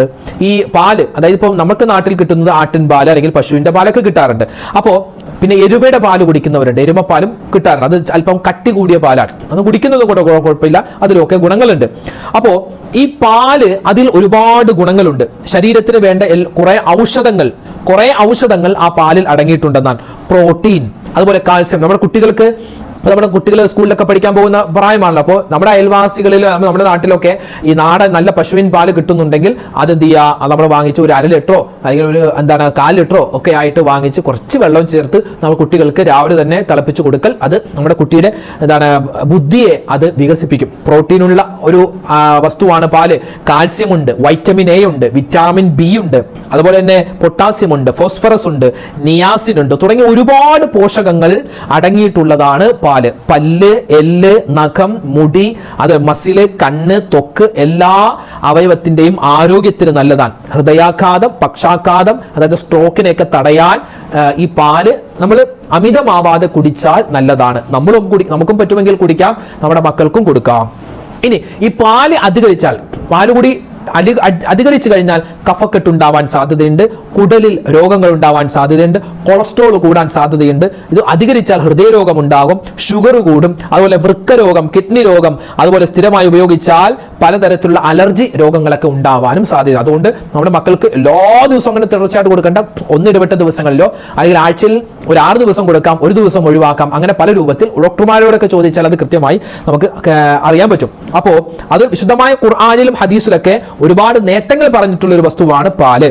ചെയ്യാറുണ്ട് ഈ പാൽ അതായത് ഇപ്പോൾ നമുക്ക് നാട്ടിൽ കിട്ടുന്നത് ആട്ടിൻ പാൽ അല്ലെങ്കിൽ പശുവിന്റെ പാലൊക്കെ കിട്ടാറുണ്ട്. അപ്പോൾ പിന്നെ എരുമയുടെ പാൽ കുടിക്കുന്നവരുണ്ട്. എരുമപ്പാലും കിട്ടാറുണ്ട്. അത് അല്പം കട്ടി കൂടിയ പാലാണ്. അത് കുടിക്കുന്നത് കൂടെ കുഴപ്പമില്ല അതിലൊക്കെ ഗുണങ്ങളുണ്ട്. അപ്പോൾ ഈ പാൽ അതിൽ ഒരുപാട് ഗുണങ്ങളുണ്ട്. ശരീരത്തിന് വേണ്ട കുറെ ഔഷധങ്ങൾ കുറെ ഔഷധങ്ങൾ ആ പാലിൽ അടങ്ങിയിട്ടുണ്ടെന്നാണ്. പ്രോട്ടീൻ അതുപോലെ കാൽസ്യം. നമ്മുടെ കുട്ടികൾക്ക് ഇപ്പൊ നമ്മുടെ കുട്ടികൾ സ്കൂളിലൊക്കെ പഠിക്കാൻ പോകുന്ന പ്രായമാണല്ലോ. അപ്പോൾ നമ്മുടെ അയൽവാസികളിൽ നമ്മുടെ നാട്ടിലൊക്കെ ഈ നാടൻ നല്ല പശുവിൻ പാൽ കിട്ടുന്നുണ്ടെങ്കിൽ അത് എന്ത് ചെയ്യുക നമ്മൾ വാങ്ങിച്ച് ഒരു അര ലിറ്ററോ അല്ലെങ്കിൽ ഒരു എന്താണ് കാൽ ലിറ്ററോ ഒക്കെ ആയിട്ട് വാങ്ങിച്ച് കുറച്ച് വെള്ളം ചേർത്ത് നമ്മൾ കുട്ടികൾക്ക് രാവിലെ തന്നെ തിളപ്പിച്ച് കൊടുക്കൽ. അത് നമ്മുടെ കുട്ടിയുടെ എന്താണ് ബുദ്ധിയെ അത് വികസിപ്പിക്കും. പ്രോട്ടീനുള്ള ഒരു വസ്തുവാണ് പാൽ. കാൽസ്യം ഉണ്ട് വൈറ്റമിൻ എ ഉണ്ട് വിറ്റാമിൻ ബി ഉണ്ട് അതുപോലെ തന്നെ പൊട്ടാസ്യം ഉണ്ട് ഫോസ്ഫറസ് ഉണ്ട് നിയാസിൻ ഉണ്ട് തുടങ്ങിയ ഒരുപാട് പോഷകങ്ങൾ അടങ്ങിയിട്ടുള്ളതാണ് പാൽ. പല്ല് എല്ല് നഖം മുടി അത് മസിൽ കണ്ണ് തൊക്ക് എല്ലാ അവയവത്തിന്റെയും ആരോഗ്യത്തിന് നല്ലതാണ്. ഹൃദയാഘാതം പക്ഷാഘാതം അതായത് സ്ട്രോക്കിനെയൊക്കെ തടയാൻ ഈ പാൽ നമ്മൾ അമിതമാവാതെ കുടിച്ചാൽ നല്ലതാണ്. നമ്മളും കുടി നമുക്കും പറ്റുമെങ്കിൽ കുടിക്കാം നമ്മുടെ മക്കൾക്കും കൊടുക്കാം. ഇനി ഈ പാൽ അധികരിച്ചാൽ പാൽ കൂടി അധ് അധികരിച്ചു കഴിഞ്ഞാൽ കഫക്കെട്ടുണ്ടാവാൻ സാധ്യതയുണ്ട്. കുടലിൽ രോഗങ്ങൾ ഉണ്ടാവാൻ സാധ്യതയുണ്ട്. കൊളസ്ട്രോൾ കൂടാൻ സാധ്യതയുണ്ട്. ഇത് അധികരിച്ചാൽ ഹൃദയരോഗം ഉണ്ടാകും ഷുഗർ കൂടും അതുപോലെ വൃക്കരോഗം കിഡ്നി രോഗം അതുപോലെ സ്ഥിരമായി ഉപയോഗിച്ചാൽ പലതരത്തിലുള്ള അലർജി രോഗങ്ങളൊക്കെ ഉണ്ടാവാനും സാധ്യത. അതുകൊണ്ട് നമ്മുടെ മക്കൾക്ക് എല്ലാ ദിവസവും അങ്ങനെ തുടർച്ചയായിട്ട് കൊടുക്കേണ്ട ഒന്നിടവിട്ട ദിവസങ്ങളിലോ അല്ലെങ്കിൽ ആഴ്ചയിൽ ഒരു ആറ് ദിവസം കൊടുക്കാം ഒരു ദിവസം ഒഴിവാക്കാം അങ്ങനെ പല രൂപത്തിൽ ഡോക്ടർമാരോടൊക്കെ ചോദിച്ചാൽ അത് കൃത്യമായി നമുക്ക് അറിയാൻ പറ്റും. അപ്പോൾ അത് വിശുദ്ധമായ ഖുർആാനിലും ഹദീസിലൊക്കെ ഒരുപാട് നേട്ടങ്ങൾ പറഞ്ഞിട്ടുള്ള ഒരു വസ്തുവാണ് പാൽ.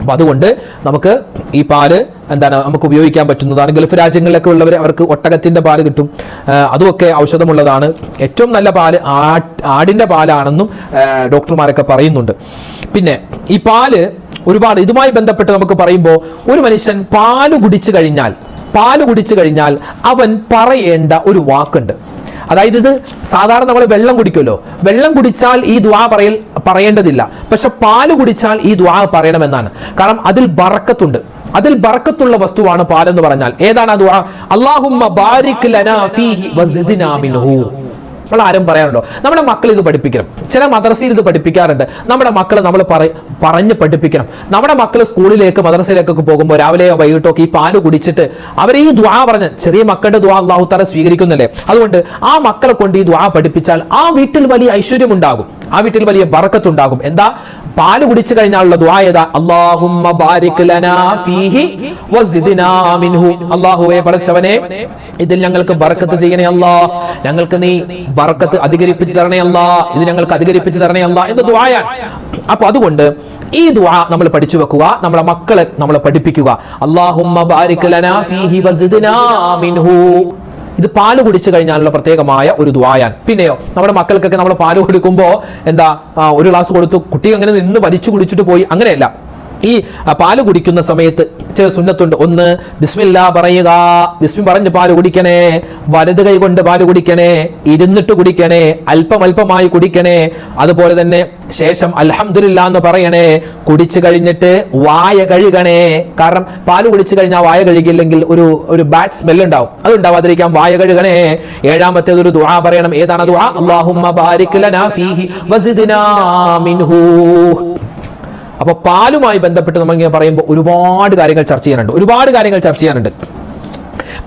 അപ്പൊ അതുകൊണ്ട് നമുക്ക് ഈ പാൽ എന്താണ് നമുക്ക് ഉപയോഗിക്കാൻ പറ്റുന്നതാണ്. ഗൾഫ് രാജ്യങ്ങളിലൊക്കെ ഉള്ളവർ അവർക്ക് ഒട്ടകത്തിന്റെ പാൽ കിട്ടും. അതുമൊക്കെ ഔഷധമുള്ളതാണ്. ഏറ്റവും നല്ല പാൽ ആട് ആടിന്റെ പാലാണെന്നും ഡോക്ടർമാരൊക്കെ പറയുന്നുണ്ട്. പിന്നെ ഈ പാൽ ഒരുപാട് ഇതുമായി ബന്ധപ്പെട്ട് നമുക്ക് പറയുമ്പോൾ ഒരു മനുഷ്യൻ പാൽ കുടിച്ചു കഴിഞ്ഞാൽ പാൽ കുടിച്ചു കഴിഞ്ഞാൽ അവൻ പറയേണ്ട ഒരു വാക്കുണ്ട്. അതായത് ഇത് സാധാരണ നമ്മൾ വെള്ളം കുടിക്കുമല്ലോ. വെള്ളം കുടിച്ചാൽ ഈ ദ്വാ പറയൽ പറയേണ്ടതില്ല. പക്ഷെ പാൽ കുടിച്ചാൽ ഈ ദ്വാ പറയണമെന്നാണ്. കാരണം അതിൽ ബറക്കത്തുണ്ട്. അതിൽ ബറക്കത്തുള്ള വസ്തുവാണ് പാലെന്ന് പറഞ്ഞാൽ. ഏതാണ് ആ ദ്വാ അല്ലാഹുമ്മ ബാരിക് ലനാ ഫീഹി വസിദ്നാ മിൻഹു. നമ്മൾ ആരും പറയാനുണ്ടോ നമ്മുടെ മക്കൾ ഇത് പഠിപ്പിക്കണം. ചില മദ്രസയിൽ ഇത് പഠിപ്പിക്കാറുണ്ട്. നമ്മുടെ മക്കൾ നമ്മൾ പറ- പറഞ്ഞ് പഠിപ്പിക്കണം. നമ്മുടെ മക്കൾ സ്കൂളിലേക്ക് മദ്രസയിലേക്കൊക്കെ പോകുമ്പോൾ രാവിലെയോ വൈകിട്ടോ ഒക്കെ ഈ പാൽ കുടിച്ചിട്ട് അവർ ഈ ദ്വാ പറഞ്ഞ് ചെറിയ മക്കളുടെ ദ്വാ അള്ളാഹു താര സ്വീകരിക്കുന്നില്ലേ? അതുകൊണ്ട് ആ മക്കളെ കൊണ്ട് ഈ ദ്വാ പഠിപ്പിച്ചാൽ ആ വീട്ടിൽ വലിയ ഐശ്വര്യം ഉണ്ടാകും ആ വീട്ടിൽ വലിയ ബറക്കത്തുണ്ടാകും എന്താ? പാൽ കുടിച്ചു കഴിഞ്ഞാലുള്ള ദ്വായത ഏതാ? അല്ലാഹുമ്മ ബാരിക് ഫീഹി മിൻഹു. അല്ലാഹുവേ പടച്ചവനെ ഇതിൽ ഞങ്ങൾക്ക് ബർക്കത്ത് ചെയ്യണേ അല്ലാ. ഞങ്ങൾക്ക് നീ ബർക്കത്ത് അധികരിപ്പിച്ച് തരണേ അല്ലാ. ഇത് ഞങ്ങൾക്ക് അധികരിപ്പിച്ച് തരണേ അല്ലാ എന്ന് ദ്വായ അപ്പൊ അതുകൊണ്ട് ഈ ദ്വാ നമ്മൾ പഠിച്ചു വെക്കുക നമ്മുടെ മക്കളെ നമ്മളെ പഠിപ്പിക്കുക. അല്ലാഹുമ്മ ബാരിക് ഫീഹി വസിദ്നാ മിൻഹു. ഇത് പാൽ കുടിച്ചു കഴിഞ്ഞാലുള്ള പ്രത്യേകമായ ഒരു ദ്വായാൻ. പിന്നെയോ നമ്മുടെ മക്കൾക്കൊക്കെ നമ്മൾ പാൽ കൊടുക്കുമ്പോൾ എന്താ ഒരു ഗ്ലാസ് കൊടുത്തു കുട്ടി അങ്ങനെ നിന്ന് വലിച്ചു കുടിച്ചിട്ട് പോയി അങ്ങനെയല്ല. ഈ പാൽ കുടിക്കുന്ന സമയത്ത് ചില സുന്നത്തുണ്ട്. ഒന്ന് ബിസ്മില്ല പറയുക. ബിസ്മി പറഞ്ഞ് പാൽ കുടിക്കണേ. വലത് കൈ കൊണ്ട് പാൽ കുടിക്കണേ. ഇരുന്നിട്ട് കുടിക്കണേ. അല്പം അല്പമായി കുടിക്കണേ. അതുപോലെ തന്നെ ശേഷം അലഹമില്ല എന്ന് പറയണേ. കുടിച്ചു കഴിഞ്ഞിട്ട് വായ കഴുകണേ. കാരണം പാൽ കുടിച്ചു കഴിഞ്ഞാൽ വായ കഴുകിയില്ലെങ്കിൽ ഒരു ഒരു ബാഡ് സ്മെൽ ഉണ്ടാവും. അത് ഉണ്ടാവാതിരിക്കാൻ വായ കഴുകണേ. ഏഴാമത്തേത് ഒരു ദുആ പറയണം. ഏതാണ് ദുആ? അല്ലാഹുമ്മ ബാരിക് ലനാ ഫീഹി വസിദ്നാ മിൻഹു. അപ്പൊ പാലുമായി ബന്ധപ്പെട്ട് നമ്മൾ പറയുമ്പോൾ ഒരുപാട് കാര്യങ്ങൾ ചർച്ച ചെയ്യാനുണ്ട്. ഒരുപാട് കാര്യങ്ങൾ ചർച്ച ചെയ്യാനുണ്ട്.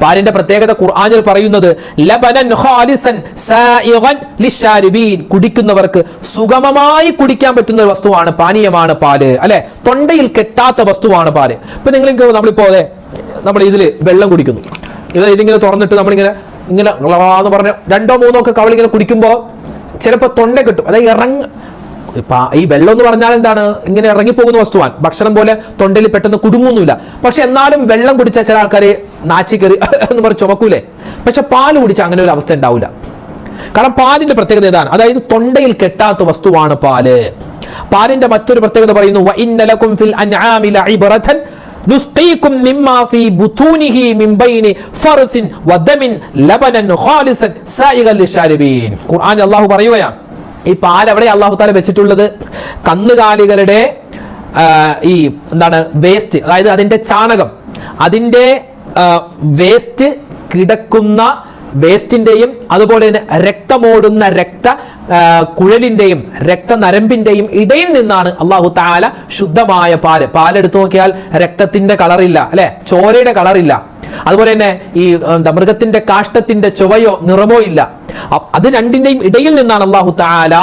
പാലിന്റെ പ്രത്യേകത ഖുർആനിൽ പറയുന്നത് ലബനൻ ഖാലിസൻ സായിഗൻ കുടിക്കുന്നവർക്ക് സുഗമമായി കുടിക്കാൻ പറ്റുന്ന ഒരു വസ്തുവാണ് പാനീയമാണ് പാൽ അല്ലെ? തൊണ്ടയിൽ കെട്ടാത്ത വസ്തുവാണ് പാൽ. ഇപ്പൊ നിങ്ങൾ നമ്മളിപ്പോ അതെ നമ്മൾ ഇതിൽ വെള്ളം കുടിക്കുന്നു. ഇത് ഇതിങ്ങനെ തുറന്നിട്ട് നമ്മളിങ്ങനെ ഇങ്ങനെ എന്ന് പറഞ്ഞ രണ്ടോ മൂന്നോ ഒക്കെ കവളിങ്ങനെ കുടിക്കുമ്പോൾ ചിലപ്പോൾ തൊണ്ട കിട്ടും. അതായത് ഇറങ്ങ ഈ വെള്ളം എന്ന് പറഞ്ഞാൽ എന്താണ് ഇങ്ങനെ ഇറങ്ങിപ്പോകുന്ന വസ്തുവാണ് ഭക്ഷണം പോലെ തൊണ്ടയിൽ പെട്ടെന്ന് കുടുങ്ങുന്നില്ല പക്ഷെ എന്നാലും വെള്ളം കുടിച്ച ചില ആൾക്കാര് നാച്ചി കയറി എന്ന് പറഞ്ഞ് ചുമക്കൂലേ പക്ഷെ പാല് കുടിച്ച അങ്ങനെ ഒരു അവസ്ഥ ഉണ്ടാവില്ല കാരണം പാലിന്റെ പ്രത്യേകത ഇതാണ് അതായത് തൊണ്ടയിൽ കെട്ടാത്ത വസ്തുവാണ് പാല് പാലിന്റെ മറ്റൊരു പ്രത്യേകത പറയുന്നു "വഇന്ന ലക്കും ഫിൽ അൻആമി ലഇബ്റതൻ نسقيكم مما في بطونه من بين فرث ودم لبنا خالصا سائغا للشاربين ഖുർആൻ അല്ലാഹു പറയുകയാണ് ഈ പാൽ എവിടെ അള്ളാഹു താല വെച്ചിട്ടുള്ളത്? കന്നുകാലികളുടെ ഈ എന്താണ് വേസ്റ്റ് അതായത് അതിന്റെ ചാണകം. അതിന്റെ വേസ്റ്റ് കിടക്കുന്ന വേസ്റ്റിന്റെയും അതുപോലെ തന്നെ രക്തമോടുന്ന രക്ത കുഴലിന്റെയും രക്തനരമ്പിന്റെയും ഇടയിൽ നിന്നാണ് അള്ളാഹു താല ശുദ്ധമായ പാൽ. പാലെടുത്തു നോക്കിയാൽ രക്തത്തിന്റെ കളറില്ല അല്ലെ? ചോരയുടെ കളറില്ല. അതുപോലെ തന്നെ ഈ മൃഗത്തിന്റെ കാഷ്ടത്തിന്റെ ചുവയോ നിറമോ ഇല്ല. അത് രണ്ടിന്റെയും ഇടയിൽ നിന്നാണ് അള്ളാഹു താല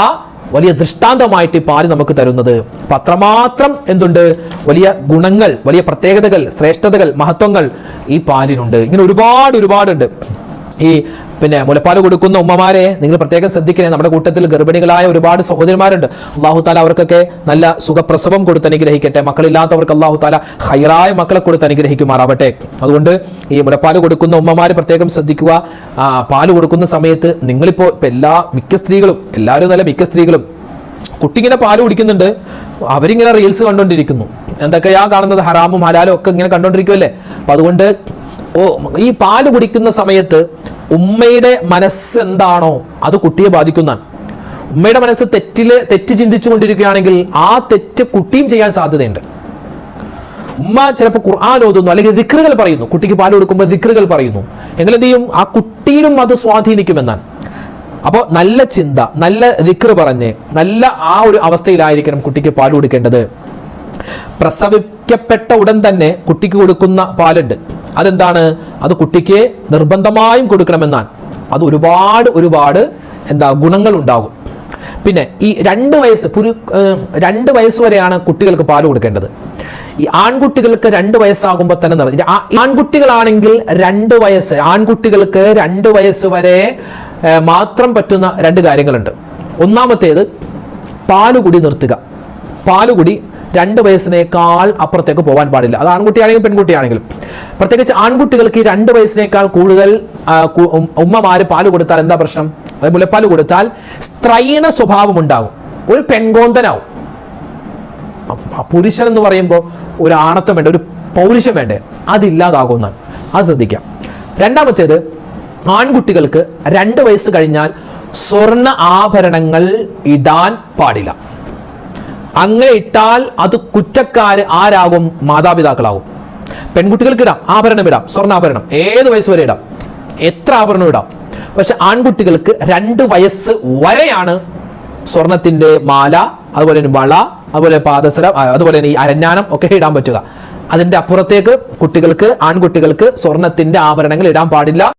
വലിയ ദൃഷ്ടാന്തമായിട്ട് ഈ പാൽ നമുക്ക് തരുന്നത്. പത്രമാത്രം അത്രമാത്രം എന്തുണ്ട്? വലിയ ഗുണങ്ങൾ വലിയ പ്രത്യേകതകൾ ശ്രേഷ്ഠതകൾ മഹത്വങ്ങൾ ഈ പാലിനുണ്ട്. ഇങ്ങനെ ഒരുപാട് ഒരുപാടുണ്ട്. ഈ പിന്നെ മുലപ്പാൽ കൊടുക്കുന്ന ഉമ്മമാരെ നിങ്ങൾ പ്രത്യേകം ശ്രദ്ധിക്കണേ. നമ്മുടെ കൂട്ടത്തിൽ ഗർഭിണികളായ ഒരുപാട് സഹോദരിമാരുണ്ട്. അള്ളാഹു താല അവർക്കൊക്കെ നല്ല സുഖപ്രസവം കൊടുത്ത് അനുഗ്രഹിക്കട്ടെ. മക്കളില്ലാത്തവർക്ക് അള്ളാഹു താല ഹൈറായ മക്കളെ കൊടുത്ത് അനുഗ്രഹിക്കുമാറാവട്ടെ. അതുകൊണ്ട് ഈ മുലപ്പാൽ കൊടുക്കുന്ന ഉമ്മമാര് പ്രത്യേകം ശ്രദ്ധിക്കുക. പാൽ കൊടുക്കുന്ന സമയത്ത് നിങ്ങളിപ്പോൾ ഇപ്പൊ എല്ലാ മിക്ക സ്ത്രീകളും എല്ലാവരും നല്ല മിക്ക സ്ത്രീകളും കുട്ടിങ്ങനെ പാൽ കുടിക്കുന്നുണ്ട്. അവരിങ്ങനെ റീൽസ് കണ്ടോണ്ടിരിക്കുന്നു. എന്തൊക്കെയാ കാണുന്നത്? ഹറാമും ഹലാലും ഒക്കെ ഇങ്ങനെ കണ്ടോണ്ടിരിക്കുമല്ലേ അപ്പൊ അതുകൊണ്ട് ഓ ഈ പാൽ കുടിക്കുന്ന സമയത്ത് ഉമ്മയുടെ മനസ്സ് എന്താണോ അത് കുട്ടിയെ ബാധിക്കുന്നതാണ്. ഉമ്മയുടെ മനസ്സ് തെറ്റിൽ തെറ്റ് ചിന്തിച്ചു കൊണ്ടിരിക്കുകയാണെങ്കിൽ ആ തെറ്റ് കുട്ടിയും ചെയ്യാൻ സാധ്യതയുണ്ട്. ഉമ്മ ചിലപ്പോൾ ഖുർആൻ ഓതുന്നു അല്ലെങ്കിൽ ദിക്റുകൾ പറയുന്നു. കുട്ടിക്ക് പാൽ കൊടുക്കുമ്പോൾ ദിക്റുകൾ പറയുന്നു. എങ്ങനെ ചെയ്യും? ആ കുട്ടിയിലും അത് സ്വാധീനിക്കുമെന്നാണ്. അപ്പോൾ നല്ല ചിന്ത നല്ല ദിക്റ് പറഞ്ഞ് നല്ല ആ ഒരു അവസ്ഥയിലായിരിക്കണം കുട്ടിക്ക് പാൽ കൊടുക്കേണ്ടത്. പ്രസവിക്കപ്പെട്ട ഉടൻ തന്നെ കുട്ടിക്ക് കൊടുക്കുന്ന പാലുണ്ട്. അതെന്താണ്? അത് കുട്ടിക്ക് നിർബന്ധമായും കൊടുക്കണമെന്നാണ്. അത് ഒരുപാട് ഒരുപാട് എന്താ ഗുണങ്ങൾ ഉണ്ടാകും പിന്നെ ഈ രണ്ട് വയസ്സ് പുരു രണ്ട് വയസ്സ് വരെയാണ് കുട്ടികൾക്ക് പാൽ കൊടുക്കേണ്ടത്. ഈ ആൺകുട്ടികൾക്ക് രണ്ട് വയസ്സാകുമ്പോൾ തന്നെ ആൺകുട്ടികളാണെങ്കിൽ രണ്ട് വയസ്സ് ആൺകുട്ടികൾക്ക് രണ്ട് വയസ്സ് വരെ മാത്രം പറ്റുന്ന രണ്ട് കാര്യങ്ങളുണ്ട്. ഒന്നാമത്തേത് പാലുകുടി നിർത്തുക. പാലുകുടി രണ്ട് വയസ്സിനേക്കാൾ അപ്പുറത്തേക്ക് പോകാൻ പാടില്ല. അത് ആൺകുട്ടിയാണെങ്കിലും പെൺകുട്ടിയാണെങ്കിലും. പ്രത്യേകിച്ച് ആൺകുട്ടികൾക്ക് ഈ രണ്ട് വയസ്സിനേക്കാൾ കൂടുതൽ ഉമ്മമാര് പാൽ കൊടുത്താൽ എന്താ പ്രശ്നം? അതായത് മുലപ്പാൽ കൊടുത്താൽ സ്ത്രൈണ സ്വഭാവം ഉണ്ടാകും. ഒരു പെൺകോന്തനാവും. പുരുഷൻ എന്ന് പറയുമ്പോൾ ഒരു ആണത്വം വേണ്ട ഒരു പൗരുഷം വേണ്ടേ? അതില്ലാതാകുന്ന അത് ശ്രദ്ധിക്കാം. രണ്ടാമത്തേത് ആൺകുട്ടികൾക്ക് രണ്ട് വയസ്സ് കഴിഞ്ഞാൽ സ്വർണ ആഭരണങ്ങൾ ഇടാൻ പാടില്ല. അങ്ങനെ ഇട്ടാൽ അത് കുറ്റക്കാര് ആരാകും? മാതാപിതാക്കളാകും. പെൺകുട്ടികൾക്ക് ഇടാം. ആഭരണം ഇടാം. സ്വർണാഭരണം. ഏത് വയസ്സ് വരെ ഇടാം? എത്ര ആഭരണം ഇടാം? പക്ഷെ ആൺകുട്ടികൾക്ക് രണ്ട് വയസ്സ് വരെയാണ് സ്വർണത്തിന്റെ മാല അതുപോലെ തന്നെ വള അതുപോലെ പാദസരം അതുപോലെ തന്നെ ഈ അരഞ്ഞാനം ഒക്കെ ഇടാൻ പറ്റുക. അതിന്റെ അപ്പുറത്തേക്ക് കുട്ടികൾക്ക് ആൺകുട്ടികൾക്ക് സ്വർണത്തിന്റെ ആഭരണങ്ങൾ ഇടാൻ പാടില്ല.